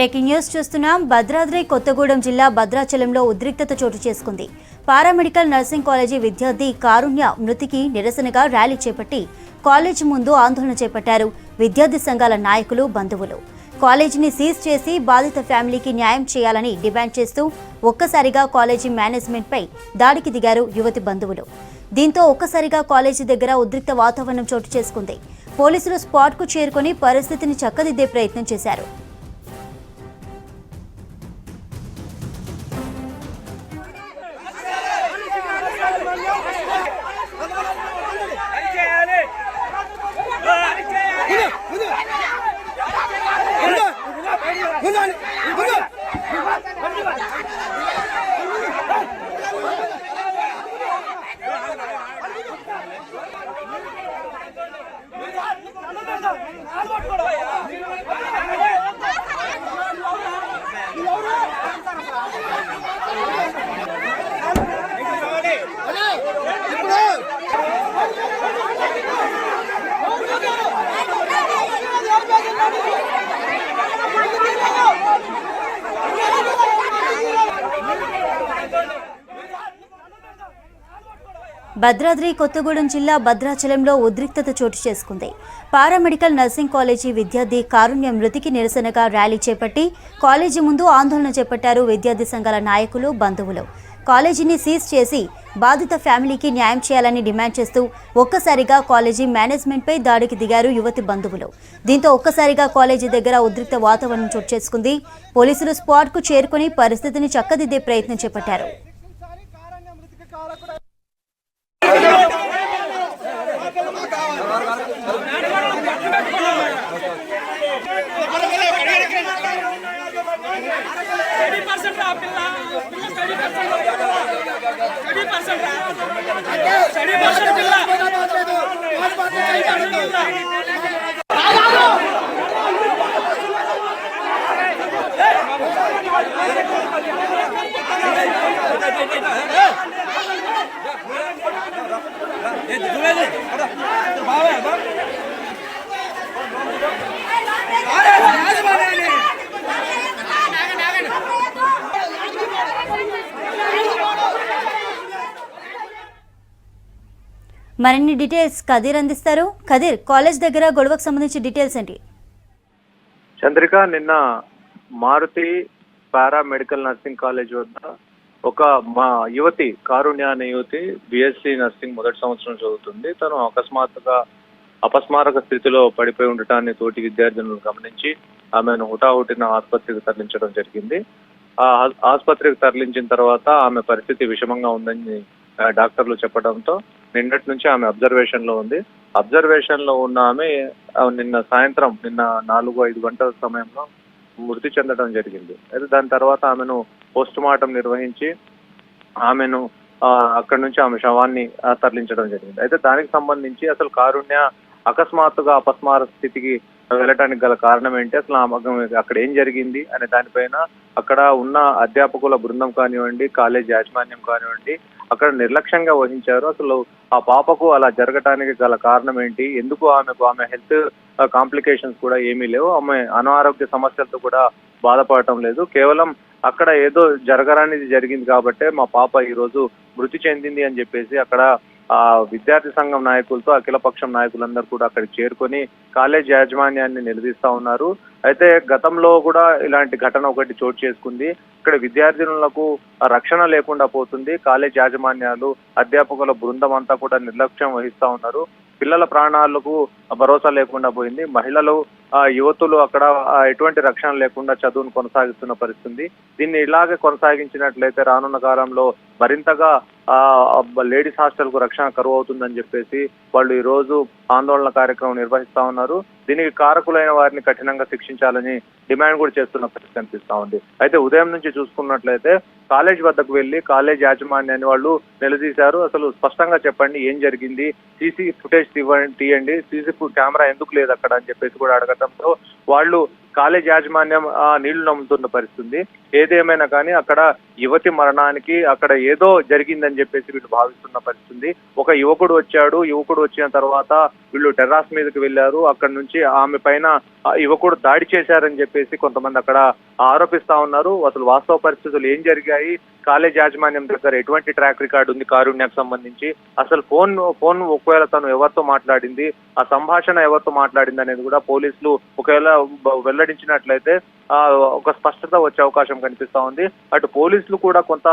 Breaking news చూస్తున్నాం. భద్రాద్రి కొత్తగూడెం జిల్లా భద్రాచలంలో ఉద్రిక్తత చోటు చేసుకుంది. పారామెడికల్ నర్సింగ్ కాలేజీ విద్యార్థి కారుణ్య మృతికి నిరసనగా ర్యాలీ చేపట్టి కాలేజీ ముందు ఆందోళన చేపట్టారు. విద్యార్థి సంఘాల నాయకులు బంధువులు. కాలేజీని సీజ్ చేసి బాధిత ఫ్యామిలీకి న్యాయం చేయాలని డిమాండ్ చేస్తూ ఒక్కసారిగా కాలేజీ మేనేజ్మెంట్పై దాడికి దిగారు యువతి బంధువులు. దీంతో ఒక్కసారిగా కాలేజీ దగ్గర ఉద్రిక్త వాతావరణం చోటు చేసుకుంది. పోలీసులు స్పాట్కు చేరుకొని పరిస్థితిని చక్కదిద్దే ప్రయత్నం చేశారు. భద్రాద్రి కొత్తగూడెం జిల్లా భద్రాచలంలో ఉద్రిక్తత చోటు చేసుకుంది. పారామెడికల్ నర్సింగ్ కాలేజీ విద్యార్థి కారుణ్య మృతికి నిరసనగా ర్యాలీ చేపట్టి కాలేజీ ముందు ఆందోళన చేపట్టారు విద్యార్థి సంఘాల నాయకులు బంధువులు. కాలేజీని సీజ్ చేసి బాధిత ఫ్యామిలీకి న్యాయం చేయాలని డిమాండ్ చేస్తూ ఒక్కసారిగా కాలేజీ మేనేజ్మెంట్పై దాడికి దిగారు యువతి బంధువులు. దీంతో ఒక్కసారిగా కాలేజీ దగ్గర ఉద్రిక్త వాతావరణం చోటు చేసుకుంది. పోలీసులు స్పాట్కు చేరుకుని పరిస్థితిని చక్కదిద్దే ప్రయత్నం చేపట్టారు. స్టడీ పర్సెంట్ రా పిల్ల మరిన్ని డీటెయిల్స్ కదీర్ అందిస్తారు. కదీర్ కాలేజ్ దగ్గర గొడవకు సంబంధించి డీటెయిల్స్ ఏంటి? చంద్రిక నిన్న మారుతి పారా మెడికల్ నర్సింగ్ కాలేజ్ వద్ద ఒక మా యువతి కారుణ్య అనే యువతి బిఎస్సి నర్సింగ్ మొదటి సంవత్సరం చదువుతుంది. తను అకస్మాత్తుగా అపస్మారక స్థితిలో పడిపోయి ఉండటాన్ని తోటి విద్యార్థులను గమనించి ఆమెను హుటాహుటిన ఆసుపత్రికి తరలించడం జరిగింది. ఆ ఆసుపత్రికి తరలించిన తర్వాత ఆమె పరిస్థితి విషమంగా ఉందని డాక్టర్లు చెప్పడంతో నిన్నటి నుంచి ఆమె అబ్జర్వేషన్లో ఉంది. అబ్జర్వేషన్లో ఉన్న ఆమె నిన్న సాయంత్రం నిన్న నాలుగు ఐదు గంటల సమయంలో మృతి చెందడం జరిగింది. అయితే దాని తర్వాత ఆమెను పోస్ట్ మార్టం నిర్వహించి ఆమెను ఆ, అక్కడి నుంచి ఆమె శవాన్ని తరలించడం జరిగింది. అయితే దానికి సంబంధించి అసలు కారుణ్య అకస్మాత్తుగా అపస్మార స్థితికి వెళ్ళటానికి గల కారణం ఏంటి? అసలు అక్కడ ఏం జరిగింది? అనే దానిపైన అక్కడ ఉన్న అధ్యాపకుల బృందం కానివ్వండి కాలేజ్ యాజమాన్యం కానివ్వండి అక్కడ నిర్లక్ష్యంగా వహించారు. అసలు ఆ పాపకు అలా జరగటానికి గల కారణం ఏంటి? ఎందుకు ఆమెకు ఆమె హెల్త్ కాంప్లికేషన్స్ కూడా ఏమీ లేవు. ఆమె అనారోగ్య సమస్యలతో కూడా బాధపడటం లేదు. కేవలం అక్కడ ఏదో జరగరానిది జరిగింది కాబట్టే మా పాప ఈరోజు మృతి చెందింది అని చెప్పేసి అక్కడ ఆ విద్యార్థి సంఘం నాయకులతో అఖిలపక్షం నాయకులందరూ కూడా అక్కడ చేరుకొని కాలేజ్ యాజమాన్యాన్ని నిలదీస్తా ఉన్నారు. అయితే గతంలో కూడా ఇలాంటి ఘటన ఒకటి చోటు చేసుకుంది. ఇక్కడ విద్యార్థినులకు రక్షణ లేకుండా పోతుంది. కాలేజ్ యాజమాన్యాలు అధ్యాపకుల బృందం అంతా కూడా నిర్లక్ష్యం వహిస్తా ఉన్నారు. పిల్లల ప్రాణాలకు భరోసా లేకుండా పోయింది. మహిళలు ఆ యువతులు అక్కడ ఎటువంటి రక్షణ లేకుండా చదువును కొనసాగిస్తున్న పరిస్థితి. దీన్ని ఇలాగే కొనసాగించినట్లయితే రానున్న కాలంలో మరింతగా ఆ లేడీస్ హాస్టల్కు రక్షణ కరువు అవుతుందని చెప్పేసి వాళ్ళు ఈ రోజు ఆందోళన కార్యక్రమం నిర్వహిస్తా ఉన్నారు. దీనికి కారకులైన వారిని కఠినంగా శిక్షించాలని డిమాండ్ కూడా చేస్తున్న పరిస్థితి కనిపిస్తా ఉంది. అయితే ఉదయం నుంచి చూసుకున్నట్లయితే కాలేజ్ వద్దకు వెళ్ళి కాలేజ్ యాజమాన్యాన్ని వాళ్ళు నిలదీశారు. అసలు స్పష్టంగా చెప్పండి ఏం జరిగింది? సీసీ ఫుటేజ్ తీయండి తీయండి. సీసీ కెమెరా ఎందుకు లేదు అక్కడ అని చెప్పేసి కూడా అడగటంతో వాళ్ళు కాలేజ్ యాజమాన్యం ఆ, నీళ్ళు నమ్ముతున్న పరిస్థితి ఏదేమైనా కానీ అక్కడ యువతి మరణానికి అక్కడ ఏదో జరిగిందని చెప్పేసి వీళ్ళు భావిస్తున్న పరిస్థితి ఒక యువకుడు వచ్చాడు. యువకుడు వచ్చిన తర్వాత వీళ్ళు టెర్రాస్ మీదకి వెళ్ళారు. అక్కడ నుంచి ఆమె పైన యువకుడు దాడి చేశారని చెప్పేసి కొంతమంది అక్కడ ఆరోపిస్తా ఉన్నారు. అసలు వాస్తవ పరిస్థితులు ఏం జరిగాయి? కాలేజ్ యాజమాన్యం దగ్గర ఎటువంటి ట్రాక్ రికార్డు ఉంది కారుణ్యకు సంబంధించి? అసలు ఫోన్ ఫోన్ ఒకవేళ తను ఎవరితో మాట్లాడింది? ఆ సంభాషణ ఎవరితో మాట్లాడింది అనేది కూడా పోలీసులు ఒకవేళ వెల్లడించినట్లయితే ఆ, ఒక స్పష్టత వచ్చే అవకాశం కనిపిస్తా ఉంది. అటు పోలీసులు కూడా కొంత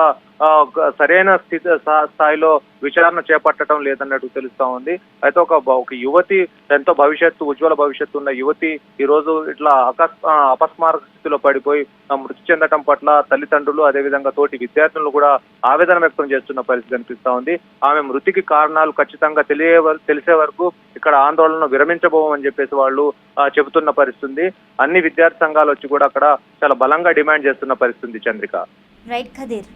సరైన స్థితి స్థాయిలో విచారణ చేపట్టడం లేదన్నట్టు తెలుస్తా ఉంది. అయితే ఒక ఒక యువతి ఎంతో భవిష్యత్తు ఉజ్వల భవిష్యత్తు ఉన్న యువతి ఈ రోజు ఇట్లా అకస్ అపస్మారక స్థితిలో పడిపోయి మృతి చెందటం పట్ల తల్లిదండ్రులు అదేవిధంగా తోటి విద్యార్థులు కూడా ఆవేదన వ్యక్తం చేస్తున్న పరిస్థితి కనిపిస్తా ఉంది. ఆమె మృతికి కారణాలు ఖచ్చితంగా తెలియ తెలిసే వరకు ఇక్కడ ఆందోళనను విరమించబోమని చెప్పేసి వాళ్ళు చెబుతున్న పరిస్థితి అన్ని విద్యార్థి సంఘాలు వచ్చి కూడా అక్కడ చాలా బలంగా డిమాండ్ చేస్తున్న పరిస్థితి చంద్రిక. రైట్ ఖదీర్.